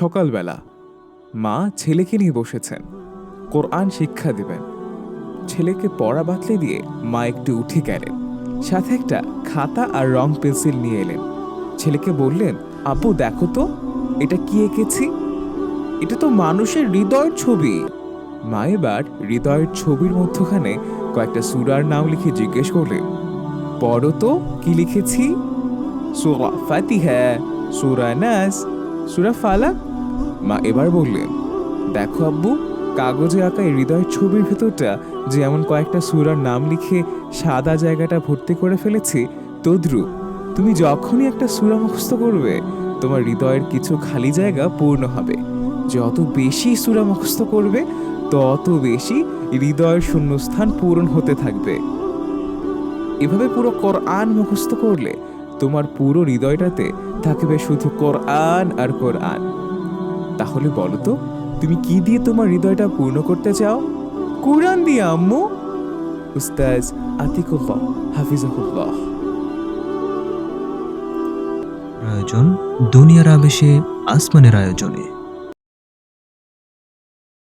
সকালবেলা মা ছেলেকে নিয়ে বসেছেন। কোরআন শিক্ষা দেবেন। ছেলেকে পড়া বাতলে দিয়ে মা একটু উঠে গেলেন। সাথে একটা খাতা আর রং পেন্সিল নিয়ে এলেন। ছেলেকে বললেন, আপু, দেখো তো, এটা কি এঁকেছি? এটা তো মানুষের হৃদয়ের ছবি। মা এবার হৃদয়ের ছবির মধ্যখানে কয়েকটা সুরার নাম লিখে জিজ্ঞেস করলেন, পড়ো তো, কি লিখেছি? সুরা ফাতিহা, সুরা নাস। সুরা ফালাক? মা এবার বললেন, দেখো আব্বু, কাগজে আঁকা এই হৃদয়ের ছবির ভেতরটা যে এমন কয়েকটা সুরার নাম লিখে সাদা জায়গাটা ভর্তি করে ফেলেছি, তদ্রুপ। তুমি যখনই একটা সুরা মুখস্থ করবে, তোমার হৃদয়ের কিছু খালি জায়গা পূর্ণ হবে। যত বেশি সুরা মুখস্থ করবে, তত বেশি হৃদয়ের শূন্যস্থান পূরণ হতে থাকবে। এভাবে পুরো কোরআন মুখস্থ করলে তোমার পুরো হৃদয়টাতে থাকবে শুধু কোরআন আর কোরআন। তাহলে বলো তো, তুমি কি দিয়ে তোমার হৃদয়টা পূর্ণ করতে চাও? কোরআন দিয়ে, আম্মু। উস্তাজ আতিকুল্লাহ, হাফিজাহুল্লাহ। আয়োজন দুনিয়ার আবেশে আসমানের আয়োজনে।